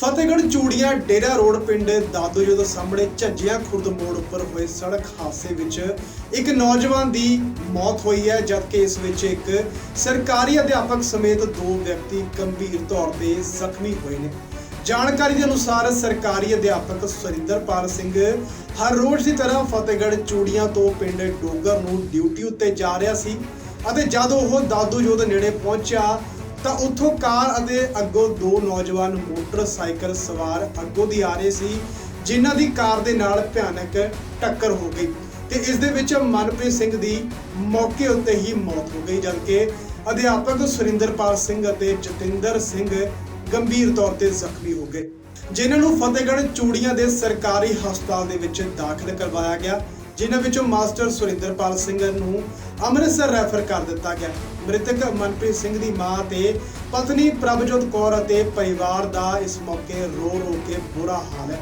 ਫਤਿਹਗੜ੍ਹ ਚੂੜੀਆਂ ਡੇਰਾ road ਪਿੰਡ ਦਾਦੂ ਦੇ ਸਾਹਮਣੇ ਝੱਜੀਆਂ ਖੁਰਦ ਮੋੜ ਉੱਪਰ ਹੋਏ ਸੜਕ ਹਾਦਸੇ ਵਿੱਚ ਇੱਕ ਨੌਜਵਾਨ ਦੀ ਮੌਤ ਹੋਈ ਹੈ ਜਦਕਿ ਇਸ ਵਿੱਚ ਇੱਕ ਸਰਕਾਰੀ ਅਧਿਆਪਕ ਸਮੇਤ ਦੋ ਵਿਅਕਤੀ ਗੰਭੀਰ ਤੌਰ ਤੇ ਜ਼ਖਮੀ ਹੋਏ ਨੇ। ਜਾਣਕਾਰੀ ਦੇ ਅਨੁਸਾਰ ਸਰਕਾਰੀ ਅਧਿਆਪਕ ਸੁਰਿੰਦਰਪਾਲ ਸਿੰਘ ਹਰ ਰੋਜ਼ ਦੀ ਤਰ੍ਹਾਂ ਫਤਿਹਗੜ੍ਹ ਚੂੜੀਆਂ ਤੋਂ ਪਿੰਡ ਡੋਗਰ ਨੂੰ ਡਿਊਟੀ ਉੱਤੇ ਜਾ ਰਿਹਾ ਸੀ ਅਤੇ ਜਦ ਉਹ ਦਾਦੂ ਦੇ ਨੇੜੇ ਪਹੁੰਚਿਆ ਤਾਂ ਉੱਥੋਂ ਕਾਰ ਅਤੇ ਅੱਗੋਂ ਦੋ ਨੌਜਵਾਨ ਮੋਟਰਸਾਈਕਲ ਸਵਾਰ ਅੱਗੋਂ ਦੀ ਆ ਰਹੇ ਸੀ, ਜਿਨ੍ਹਾਂ ਦੀ ਕਾਰ ਦੇ ਨਾਲ ਭਿਆਨਕ ਟੱਕਰ ਹੋ ਗਈ ਤੇ ਇਸ ਦੇ ਵਿੱਚ ਮਨਪ੍ਰੀਤ ਸਿੰਘ ਦੀ ਮੌਕੇ ਉੱਤੇ ਹੀ ਮੌਤ ਹੋ ਗਈ, ਜਦਕਿ ਅਧਿਆਪਕ ਸੁਰਿੰਦਰਪਾਲ ਸਿੰਘ ਅਤੇ ਜਤਿੰਦਰ ਸਿੰਘ ਗੰਭੀਰ ਤੌਰ ਤੇ ਜ਼ਖਮੀ ਹੋ ਗਏ, ਜਿਨ੍ਹਾਂ ਨੂੰ ਫਤਿਹਗੜ੍ਹ ਚੂੜੀਆਂ ਦੇ ਸਰਕਾਰੀ ਹਸਪਤਾਲ ਦੇ ਵਿੱਚ ਦਾਖਲ ਕਰਵਾਇਆ ਗਿਆ, ਜਿਨ੍ਹਾਂ ਵਿੱਚੋਂ ਮਾਸਟਰ ਸੁਰਿੰਦਰਪਾਲ ਸਿੰਘ ਨੂੰ ਅੰਮ੍ਰਿਤਸਰ ਰੈਫਰ ਕਰ ਦਿੱਤਾ ਗਿਆ। ਮ੍ਰਿਤਕ ਮਨਪ੍ਰੀਤ ਸਿੰਘ ਦੀ ਮਾਂ ਤੇ ਪਤਨੀ ਪ੍ਰਭਜੋਤ ਕੌਰ ਅਤੇ ਪਰਿਵਾਰ ਦਾ ਇਸ ਮੌਕੇ ਰੋ ਰੋ ਕੇ ਬੁਰਾ ਹਾਲ ਹੈ।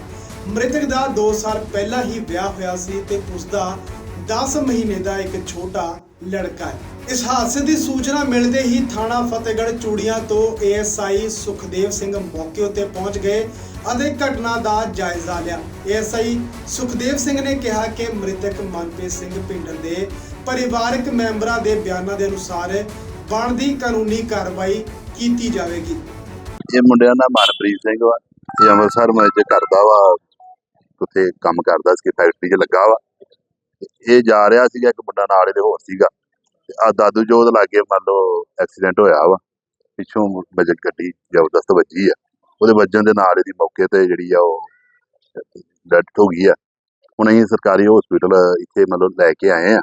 ਮ੍ਰਿਤਕ ਦਾ 2 ਸਾਲ ਪਹਿਲਾਂ ਹੀ ਵਿਆਹ ਹੋਇਆ ਸੀ ਤੇ ਉਸ ਦਾ 10 ਮਹੀਨੇ ਦਾ ਇੱਕ ਛੋਟਾ ਲੜਕਾ ਹੈ। ਇਸ ਹਾਦਸੇ ਦੀ ਸੂਚਨਾ ਮਿਲਦੇ ਹੀ ਥਾਣਾ ਫਤਿਹਗੜ੍ਹ ਚੂੜੀਆਂ ਤੋਂ ਏਐਸਆਈ ਸੁਖਦੇਵ ਸਿੰਘ ਮੌਕੇ ਉੱਤੇ ਪਹੁੰਚ ਗਏ ਅਤੇ ਘਟਨਾ ਦਾ ਜਾਇਜ਼ਾ ਲਿਆ। ਏਐਸਆਈ ਸੁਖਦੇਵ ਸਿੰਘ ਨੇ ਕਿਹਾ ਕਿ ਮ੍ਰਿਤਕ ਮਨਪ੍ਰੀਤ ਸਿੰਘ ਪਿੰਡ ਦੇ ਪਰਿਵਾਰਕ ਮੈਂਬਰਾਂ ਦੇ ਬਿਆਨਾਂ ਦੇ ਅਨੁਸਾਰ ਬਣਦੀ ਕਾਨੂੰਨੀ ਕਾਰਵਾਈ ਕੀਤੀ ਜਾਵੇਗੀ। ਇਹ ਮੁੰਡਿਆਂ ਦਾ ਮਨਪ੍ਰੀਤ ਸਿੰਘ ਵਾ ਇਹ ਅੰਮ੍ਰਿਤਸਰ ਮੈਂ ਕਰਦਾ ਵਾ, ਉੱਥੇ ਕੰਮ ਕਰਦਾ ਸੀ ਫੈਕਟਰੀ 'ਚ ਲੱਗਾ ਵਾ। ਇਹ ਜਾ ਰਿਹਾ ਸੀਗਾ, ਇੱਕ ਮੁੰਡਾ ਨਾਲ ਇਹਦੇ ਹੋਰ ਸੀਗਾ। ਤੇ ਆ ਦਾਦੂ ਜੋਤ ਲਾਗੇ ਮੰਨ ਲਓ ਐਕਸੀਡੈਂਟ ਹੋਇਆ ਵਾ, ਪਿੱਛੋਂ ਵਜਨ ਗੱਡੀ ਜ਼ਬਰਦਸਤ ਵੱਜੀ ਆ। ਉਹਦੇ ਵੱਜਣ ਦੇ ਨਾਲ ਇਹਦੀ ਮੌਕੇ ਤੇ ਜਿਹੜੀ ਆ ਉਹ ਡੈਥ ਹੋ ਗਈ ਆ। ਹੁਣ ਅਸੀਂ ਸਰਕਾਰੀ ਹਸਪੀਟਲ ਇੱਥੇ ਮਤਲਬ ਲੈ ਕੇ ਆਏ ਆ।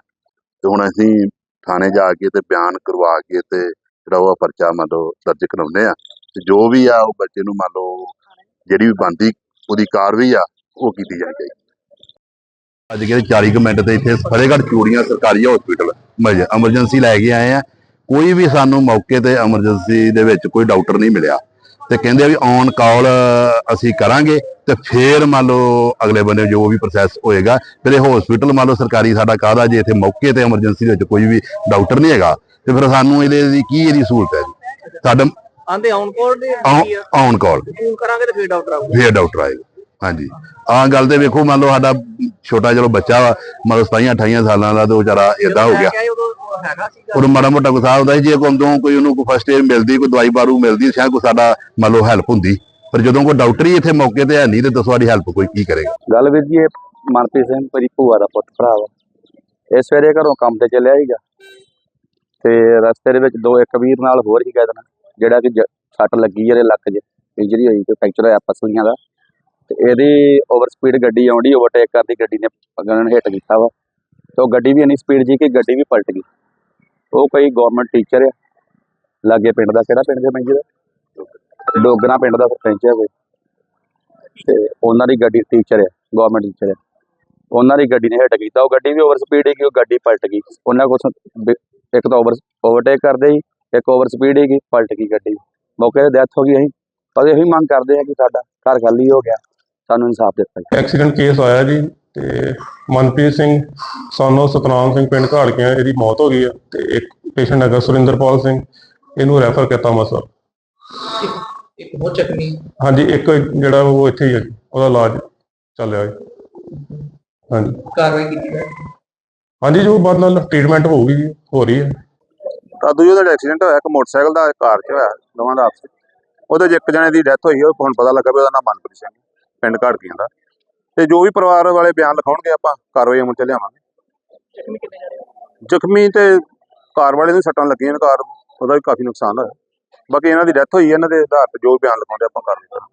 ਤੇ ਹੁਣ ਅਸੀਂ ਥਾਣੇ ਜਾ ਕੇ ਤੇ ਬਿਆਨ ਕਰਵਾ ਕੇ ਤੇ ਜਿਹੜਾ ਉਹ ਪਰਚਾ ਮੰਨ ਲਓ ਦਰਜ ਕਰਾਉਂਦੇ ਆ। ਤੇ ਜੋ ਵੀ ਆ ਉਹ ਬੱਚੇ ਨੂੰ ਮੰਨ ਲਓ ਜਿਹੜੀ ਵੀ ਬੰਦੀ ਉਹਦੀ ਕਾਰਵਾਈ ਆ, ਉਹ ਕੀਤੀ ਜਾਣੀ ਚਾਹੀਦੀ। ਅੱਜ ਕੇ 40 ਕੁ ਮਿੰਟ ਤੇ ਇੱਥੇ ਫਤਿਹਗੜ੍ਹ ਚੂੜੀਆਂ ਸਰਕਾਰੀ ਹਸਪੀਟਲ ਐਮਰਜੈਂਸੀ ਲੈ ਕੇ ਆਏ ਆ। ਕੋਈ ਵੀ ਸਾਨੂੰ ਮੌਕੇ ਤੇ ਐਮਰਜੈਂਸੀ ਦੇ ਵਿੱਚ ਕੋਈ ਡਾਕਟਰ ਨਹੀਂ ਮਿਲਿਆ। ਤੇ ਕਹਿੰਦੇ ਆ ਵੀ ਔਨ ਕਾਲ ਅਸੀਂ ਕਰਾਂਗੇ ਤੇ ਫੇਰ ਮੰਨ ਲਓ ਅਗਲੇ ਬੰਦੇ ਜੋ ਵੀ ਪ੍ਰੋਸੈਸ ਹੋਏਗਾ ਫਿਰ ਇਹ ਹਸਪੀਟਲ ਮੰਨ ਲਓ ਸਰਕਾਰੀ ਸਾਡਾ ਕਾਹਦਾ ਜੇ ਇੱਥੇ ਮੌਕੇ ਤੇ ਐਮਰਜੈਂਸੀ ਦੇ ਵਿੱਚ ਕੋਈ ਵੀ ਡਾਕਟਰ ਨਹੀਂ ਹੈਗਾ ਤੇ ਫਿਰ ਸਾਨੂੰ ਇਹਦੇ ਦੀ ਕੀ ਇਹਦੀ ਸਹੂਲਤ ਹੈ ਜੀ? ਸਾਡਾ ਆਂਦੇ ਆਨ ਕੋਲ ਦੇ ਆ। ਔਨ ਕਾਲ ਫੋਨ ਕਰਾਂਗੇ ਤੇ ਫਿਰ ਡਾਕਟਰ ਆਊਗਾ। ਫੇਰ ਡਾਕਟਰ ਆਏਗਾ। ਹਾਂਜੀ। ਆਹ ਗੱਲ ਤੇ ਵੇਖੋ ਮੰਨ ਲਓ ਸਾਡਾ ਛੋਟਾ ਚਲੋ ਬੱਚਾ ਵਾ ਮੰਨ ਲਓ 27 28 ਸਾਲਾਂ ਦਾ ਤੇ ਉਹ ਵਿਚਾਰਾ ਏਦਾਂ ਹੋ ਗਿਆ। ਉਦੋਂ ਹੈਗਾ ਸੀਗਾ। ਉਹਨੂੰ ਮਾੜਾ ਮੋਟਾ ਗੁੱਸਾ ਹੁੰਦਾ ਸੀ ਜੇ ਕੋਈ ਤੋਂ ਕੋਈ ਉਹਨੂੰ ਕੋਈ ਫਸਟ ਏਡ ਮਿਲਦੀ ਕੋਈ ਦਵਾਈ ਬਾਰੂ ਮਿਲਦੀ ਸ਼ਾਇਦ ਕੋਈ ਸਾਡਾ ਮੰਨ ਲਓ ਹੈਲਪ ਹੁੰਦੀ ਪਰ ਜਦੋਂ ਕੋਈ ਡਾਕਟਰ ਹੀ ਇੱਥੇ ਮੌਕੇ ਤੇ ਹੈ ਨਹੀਂ ਤੇ ਦੱਸੋ ਸਾਡੀ ਹੈਲਪ ਕੋਈ ਕੀ ਕਰੇਗਾ? ਗੱਲ ਵੀਰ ਜੀ ਇਹ ਮਨਪ੍ਰੀਤ ਸਿੰਘ ਮੇਰੀ ਭੂਆ ਦਾ ਪੁੱਤ ਭਰਾ ਵਾ। ਇਹ ਸਵੇਰੇ ਘਰੋਂ ਕੰਮ ਤੇ ਚੱਲਿਆ ਸੀਗਾ। ਤੇ ਰਸਤੇ ਦੇ ਵਿੱਚ ਦੋ ਇੱਕ ਵੀਰ ਨਾਲ ਹੋਰ ਹੀ ਕਹਿ ਦੇਣਾ ਜਿਹੜਾ ਕਿ ਸੱਟ ਲੱਗੀ ਇਹਦੇ ਲੱਕ 'ਚ ਇੰਜਰੀ ਹੋਈ ਤੇ ਫ੍ਰੈਕਚਰ ਹੋਇਆ ਪਸਲੀਆਂ ਦਾ ਤੇ ਇਹਦੀ ਓਵਰ ਸਪੀਡ ਗੱਡੀ ਆਉਂਦੀ ਓਵਰਟੇਕ ਕਰਦੀ ਗੱਡੀ ਨੇ ਅਗਨ ਹਿੱਟ ਕੀਤਾ ਵਾ। ਤੇ ਉਹ ਗੱਡੀ ਵੀ ਇੰਨੀ ਸਪੀਡ ਜੀ ਕਿ ਗੱਡੀ ਵੀ ਪਲਟ ਗਈ। ਉਹ ਕੋਈ ਗਵਰਨਮੈਂਟ ਟੀਚਰ ਆ। ਲਾਗੇ ਪਿੰਡ ਦਾ, ਕਿਹੜਾ ਪਿੰਡ ਦੇ ਮੰਜੀ ਦਾ? ਡੋਗਰਾ ਪਿੰਡ ਦਾ ਸਰਪੰਚ ਹੈ ਕੋਈ। ਤੇ ਉਹਨਾਂ ਦੀ ਗੱਡੀ ਟੀਚਰ ਹੈ ਗਵਰਨਮੈਂਟ ਟੀਚਰ ਹੈ ਉਹਨਾਂ ਦੀ ਗੱਡੀ ਨੇ ਹਿੱਟ ਕੀਤਾ। ਉਹ ਗੱਡੀ ਵੀ ਓਵਰ ਸਪੀਡ ਸੀ ਉਹ ਗੱਡੀ ਪਲਟ ਗਈ। ਉਹਨਾਂ ਕੋਲ ਇੱਕ ਤਾਂ ਓਵਰ ਓਵਰਟੇਕ ਕਰਦੇ ਸੀ, ਇੱਕ ਓਵਰ ਸਪੀਡ ਹੀ ਪਲਟ ਗਈ ਗੱਡੀ। ਮੌਕੇ ਤੇ ਡੈਥ ਹੋ ਗਈ ਅਸੀਂ। ਪਰ ਇਹੀ ਮੰਗ ਕਰਦੇ ਆ ਕਿ ਸਾਡਾ ਘਰ ਖਾਲੀ ਹੋ ਗਿਆ। ਸਾਨੂੰ ਇਨਸਾਫ ਦਿੱਤਾ ਐਕਸੀਡੈਂਟ ਕੇਸ ਆਇਆ ਜੀ। ਤੇ ਮਨਪ੍ਰੀਤ ਸਿੰਘ ਸਾਨੂੰ ਸਤਨਾਮ ਸਿੰਘ ਪਿੰਡ ਘਾੜਕੀਆਂ ਇਹਦੀ ਮੌਤ ਹੋ ਗਈ ਆ ਤੇ ਇੱਕ ਪੇਸ਼ੈਂਟ ਹੈਗਾ ਸੁਰਿੰਦਰਪਾਲ ਸਿੰਘ ਇਹਨੂੰ ਰੈਫਰ ਕੀਤਾ ਮਸਾ ਇੱਕ ਬਹੁਤ ਚੱਕਣੀ ਹਾਂਜੀ ਇੱਕ ਜਿਹੜਾ ਉਹ ਇੱਥੇ ਹੀ ਹੈ ਜੀ, ਉਹਦਾ ਇਲਾਜ ਚੱਲ ਰਿਹਾ ਜੀ। ਹਾਂਜੀ। ਕਾਰਵਾਈ ਕੀਤੀ ਜਾਏ ਹਾਂਜੀ ਜੋ ਬਾਅਦ ਨਾਲ ਟ੍ਰੀਟਮੈਂਟ ਹੋਊਗੀ ਜੀ ਹੋ ਰਹੀ ਹੈ। ਦਾਦੂ ਜੀ ਦਾ ਐਕਸੀਡੈਂਟ ਹੋਇਆ ਇੱਕ ਮੋਟਰਸਾਈਕਲ ਦਾ ਇੱਕ ਕਾਰ 'ਚ ਹੋਇਆ ਦੋਵਾਂ ਦਾ ਆਪਸ ਉਹਦੇ 'ਚ ਇੱਕ ਜਣੇ ਦੀ ਡੈਥ ਹੋਈ ਉਹ ਹੁਣ ਪਤਾ ਲੱਗਾ ਵੀ ਉਹਦਾ ਨਾਮ ਮਨਪ੍ਰੀਤ ਸਿੰਘ ਪਿੰਡ ਘਾੜਕੀਆਂ ਦਾ। ਤੇ ਜੋ ਵੀ ਪਰਿਵਾਰ ਵਾਲੇ ਬਿਆਨ ਲਿਖਾਉਣਗੇ ਆਪਾਂ ਕਾਰਵਾਈ ਅਮਲ 'ਚ ਲਿਆਵਾਂਗੇ। ਜ਼ਖਮੀ ਤੇ ਕਾਰ ਵਾਲੇ ਨੂੰ ਸੱਟਾਂ ਲੱਗੀਆਂ ਨੇ ਕਾਰ ਉਹਦਾ ਵੀ ਕਾਫੀ ਨੁਕਸਾਨ ਹੋਇਆ। ਬਾਕੀ ਇਹਨਾਂ ਦੀ ਡੈਥ ਹੋਈ ਹੈ ਇਹਨਾਂ ਦੇ ਆਧਾਰ ਤੇ ਜੋ ਬਿਆਨ ਲਿਖਾਉਂਦੇ ਆਪਾਂ ਕਾਰਵਾਈ ਕਰਾਂਗੇ।